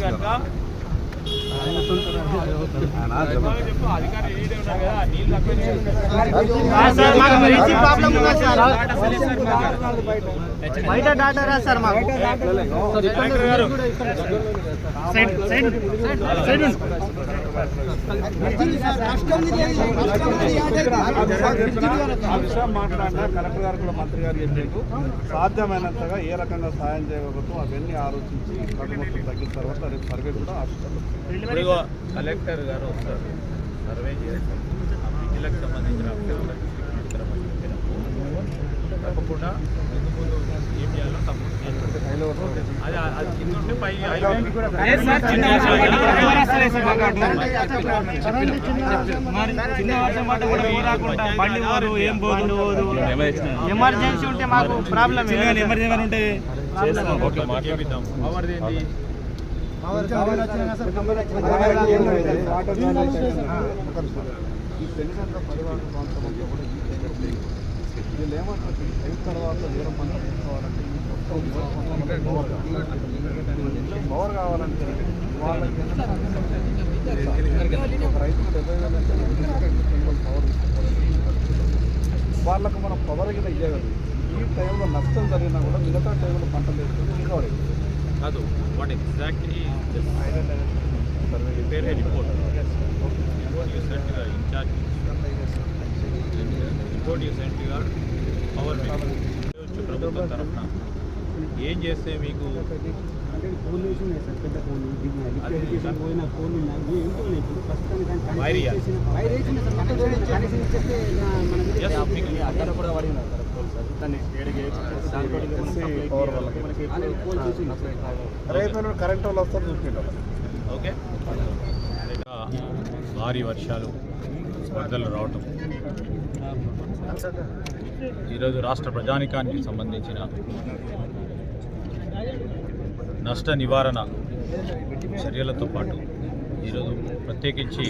ఈడ ఉన్నారు కనుక చెప్పు అధికారులు ఈడే ఉన్నారు కదా నీళ్ళు బయట డాటా రా సార్ మాకు కలెక్టర్ గారు సైడ్ సైడ్ సైడ్ ఆ విషయం మాట్లాడినా కలెక్టర్ గారు కూడా మంత్రి గారు చెప్పారు. సాధ్యమైనంతగా ఏ రకంగా సాయం చేయగలుగుతాం అవన్నీ ఆలోచించి కళ్ళు తగ్గిన తర్వాత రేపు సర్వే కూడా ఆశిస్తారు కలెక్టర్ గారు వస్తారు సర్వే చేసి సంబంధించిన అంశాలను ఇక్కడ మనం చెప్పినప్పుడు తప్పకుండా ముందు ముందు ఏం చేయాలో అది అది కింద ఉంటే పై ఎమర్జెన్సీ ఉంటే మాకు ప్రాబ్లం ఎమర్జెన్సీ ఉంటే ప్రాంతం కూడా లేదు. వీళ్ళు ఏమంటారు అయిన తర్వాత వేరే పంట పెట్టుకోవాలంటే పవర్ కావాలి. పవర్ కావాలంటే వాళ్ళకి రైతుకు డెబ్బై వేల పవర్ వాళ్ళకు మనం పవర్ కింద ఇవ్వగలం ఈ టైంలో నష్టం జరిగినా కూడా మిగతా టైంలో పంటలు వేసుకుంటే రికవర్ కాదు what exactly prepare a report. Report you sent incharge report you sent your power ప్రభుత్వం తరఫున ఏం చేస్తే మీకు కరెంట్ వాళ్ళు వస్తారు చూసుకుంటారు ఓకే భారీ వర్షాలు వరదలు రావటం. ఈరోజు రాష్ట్ర ప్రజానికానికి సంబంధించిన నష్ట నివారణ చర్యలతో పాటు ఈరోజు ప్రత్యేకించి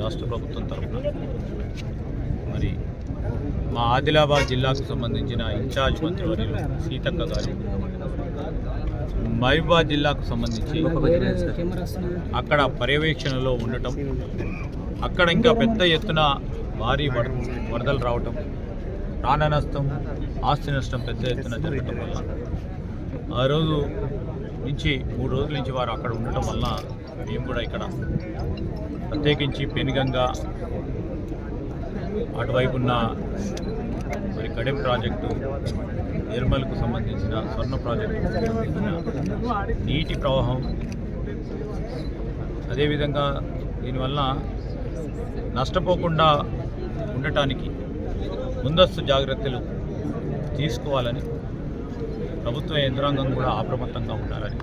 రాష్ట్ర ప్రభుత్వం తరఫున మరి మా ఆదిలాబాద్ జిల్లాకు సంబంధించిన ఇన్ఛార్జ్ మంత్రివర్యులు సీతక్క గారు మహబూబాద్ జిల్లాకు సంబంధించి అక్కడ పర్యవేక్షణలో ఉండటం అక్కడ ఇంకా పెద్ద ఎత్తున భారీ వరదలు రావటం ప్రాణ నష్టం ఆస్తి నష్టం పెద్ద ఎత్తున జరగటం వల్ల. ఆ రోజు నుంచి మూడు రోజుల నుంచి వారు అక్కడ ఉండటం వల్ల మేము కూడా ఇక్కడ ప్రత్యేకించి పెనుగంగా అటువైపు ఉన్న మరి కడెం ప్రాజెక్టు నిర్మల్కు సంబంధించిన స్వర్ణ ప్రాజెక్టు నీటి ప్రవాహం. అదేవిధంగా దీనివల్ల నష్టపోకుండా ఉండటానికి ముందస్తు జాగ్రత్తలు తీసుకోవాలని ప్రభుత్వ యంత్రాంగం కూడా అప్రమత్తంగా ఉండాలని.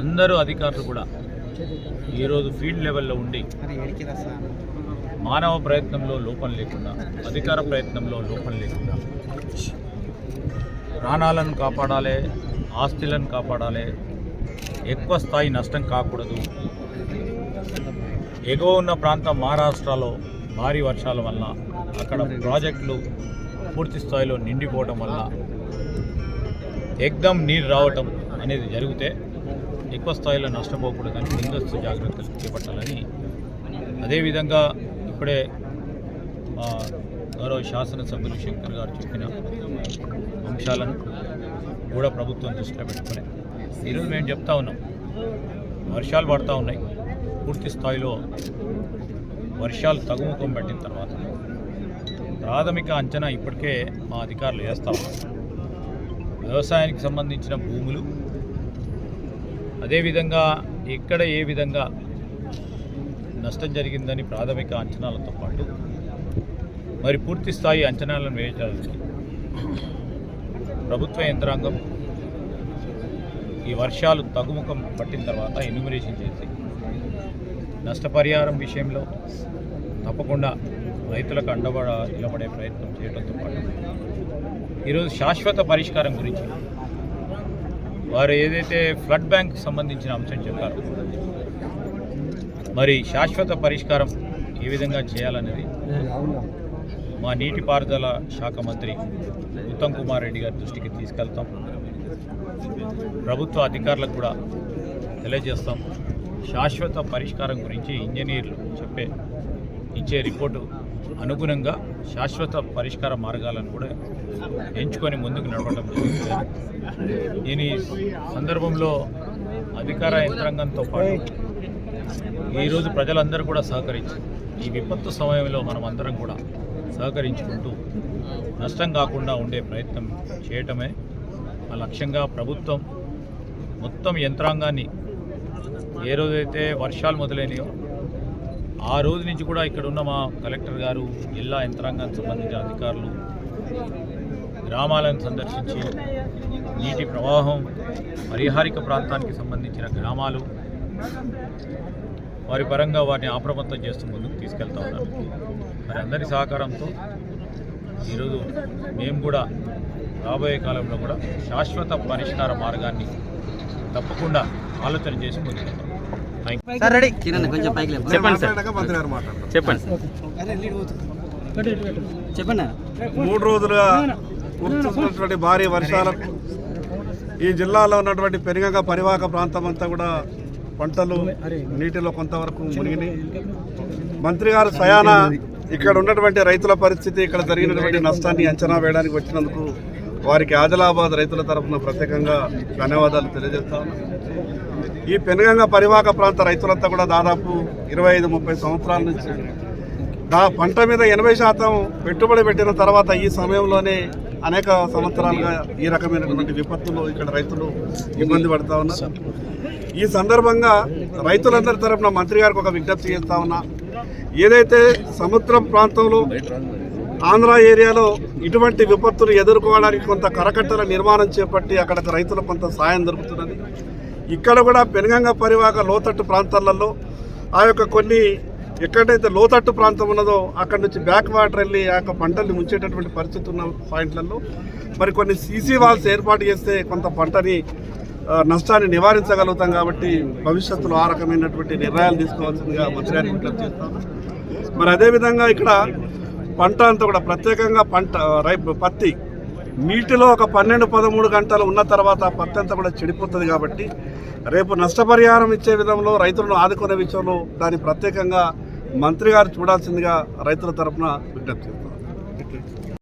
అందరూ అధికారులు కూడా ఈరోజు ఫీల్డ్ లెవెల్లో ఉండి మానవ ప్రయత్నంలో లోపం లేకుండా అధికార ప్రయత్నంలో లోపం లేకుండా ప్రాణాలను కాపాడాలి ఆస్తులను కాపాడాలి ఎక్కువ స్థాయి నష్టం కాకూడదు. ఎగువ ఉన్న ప్రాంతం మహారాష్ట్రలో భారీ వర్షాల వల్ల అక్కడ ప్రాజెక్టులు పూర్తి స్థాయిలో నిండిపోవడం వల్ల ఎగ్దం నీరు రావటం అనేది జరిగితే ఎక్కువ స్థాయిలో నష్టపోకూడదని ముందస్తు జాగ్రత్తలు చేపట్టాలని అదేవిధంగా ఇప్పుడే మా గౌరవ శాసనసభ్యులు శంకర్ గారు చెప్పిన అంశాలను కూడా ప్రభుత్వం దృష్టిలో పెట్టుకునే ఈరోజు మేము చెప్తా ఉన్నాం. వర్షాలు పడతా ఉన్నాయి. పూర్తి స్థాయిలో వర్షాలు తగ్గుముఖం పట్టిన తర్వాత ప్రాథమిక అంచనా ఇప్పటికే మా అధికారులు వేస్తా ఉన్నారు. వ్యవసాయానికి సంబంధించిన భూములు అదేవిధంగా ఎక్కడ ఏ విధంగా నష్టం జరిగిందని ప్రాథమిక అంచనాలతో పాటు మరి పూర్తి స్థాయి అంచనాలను వేయడానికి ప్రభుత్వ యంత్రాంగం ఈ వర్షాలు తగ్గుముఖం పట్టిన తర్వాత ఎన్యూమరేషన్ చేసి నష్టపరిహారం విషయంలో తప్పకుండా రైతులకు అండబడ నిలబడే ప్రయత్నం చేయడంతో పాటు ఈరోజు శాశ్వత పరిష్కారం గురించి వారు ఏదైతే ఫ్లడ్ బ్యాంక్ సంబంధించిన అంశం చెప్పారు మరి శాశ్వత పరిష్కారం ఏ విధంగా చేయాలనేది మా నీటిపారుదల శాఖ మంత్రి ఉత్తమ్ కుమార్ రెడ్డి గారి దృష్టికి తీసుకెళ్తాం. ప్రభుత్వ అధికారులకు కూడా తెలియజేస్తాం. శాశ్వత పరిష్కారం గురించి ఇంజనీర్లు చెప్పే ఇచ్చే రిపోర్టు అనుగుణంగా శాశ్వత పరిష్కార మార్గాలను కూడా ఎంచుకొని ముందుకు నడవడం జరుగుతుంది. దీని సందర్భంలో అధికార యంత్రాంగంతో పాటు ఈరోజు ప్రజలందరూ కూడా సహకరించి ఈ విపత్తు సమయంలో మనం అందరం కూడా సహకరించుకుంటూ నష్టం కాకుండా ఉండే ప్రయత్నం చేయటమే ఆ లక్ష్యంగా ప్రభుత్వం మొత్తం యంత్రాంగాన్ని ఏ రోజైతే వర్షాలు మొదలైనయో ఆ రోజు నుంచి కూడా ఇక్కడ ఉన్న మా కలెక్టర్ గారు జిల్లా యంత్రాంగానికి సంబంధించిన అధికారులు గ్రామాలను సందర్శించి నీటి ప్రవాహం పరిహారిక ప్రాంతానికి సంబంధించిన గ్రామాలు వారి పరంగా వారిని అప్రమత్తం చేస్తూ ముందుకు తీసుకెళ్తా ఉన్నారు మరి అందరి సహకారంతో ఈరోజు మేము కూడా రాబోయే కాలంలో కూడా శాశ్వత పరిష్కార మార్గాన్ని తప్పకుండా ఆలోచన చేసి ముందుకెళ్తాం. చెప్పండి సార్. చెప్పండి. చెప్పండి. మూడు రోజులుగా కురుస్తున్నటువంటి భారీ వర్షాలకు ఈ జిల్లాలో ఉన్నటువంటి పెరిగంగ పరివాహక ప్రాంతం అంతా కూడా పంటలు నీటిలో కొంతవరకు మునిగినాయి. మంత్రి గారు స్వయాన ఇక్కడ ఉన్నటువంటి రైతుల పరిస్థితి ఇక్కడ జరిగినటువంటి నష్టాన్ని అంచనా వేయడానికి వచ్చినందుకు వారికి ఆదిలాబాద్ రైతుల తరఫున ప్రత్యేకంగా ధన్యవాదాలు తెలియజేస్తా ఈ పెనుగంగ పరివాహక ప్రాంత రైతులంతా కూడా దాదాపు ఇరవై ఐదు ముప్పై సంవత్సరాల నుంచి దా పంట మీద ఎనభై శాతం పెట్టుబడి పెట్టిన తర్వాత ఈ సమయంలోనే అనేక సంవత్సరాలుగా ఈ రకమైనటువంటి విపత్తులు ఇక్కడ రైతులు ఇబ్బంది పడతా ఉన్నారు. ఈ సందర్భంగా రైతులందరి తరపున మంత్రి గారికి ఒక విజ్ఞప్తి చేస్తా ఉన్నా. ఏదైతే సముద్రం ప్రాంతంలో ఆంధ్ర ఏరియాలో ఇటువంటి విపత్తులు ఎదుర్కోవడానికి కొంత కరకట్టల నిర్మాణం చేపట్టి అక్కడ రైతులకు కొంత సాయం దొరుకుతున్నది. ఇక్కడ కూడా పెనుగంగ పరివాహక లోతట్టు ప్రాంతాలలో ఆ యొక్క కొన్ని ఎక్కడైతే లోతట్టు ప్రాంతం ఉన్నదో అక్కడి నుంచి బ్యాక్ వాటర్ వెళ్ళి ఆ యొక్క పంటల్ని ముంచేటటువంటి పరిస్థితి ఉన్న పాయింట్లలో మరి కొన్ని సీసీ వాల్స్ ఏర్పాటు చేస్తే కొంత పంటని నష్టాన్ని నివారించగలుగుతాం కాబట్టి భవిష్యత్తులో ఆ రకమైనటువంటి నిర్ణయాలు తీసుకోవాల్సిందిగా మంత్రి గారికి విజ్ఞప్తి చేస్తాను. మరి అదేవిధంగా ఇక్కడ పంట అంతా కూడా ప్రత్యేకంగా పంట రైపు పత్తి. నీటిలో ఒక పన్నెండు పదమూడు గంటలు ఉన్న తర్వాత పత్తి అంతా కూడా చెడిపోతుంది కాబట్టి రేపు నష్టపరిహారం ఇచ్చే విధంలో రైతులను ఆదుకునే విషయంలో దాన్ని ప్రత్యేకంగా మంత్రి గారు చూడాల్సిందిగా రైతుల తరఫున విజ్ఞప్తి చేస్తాం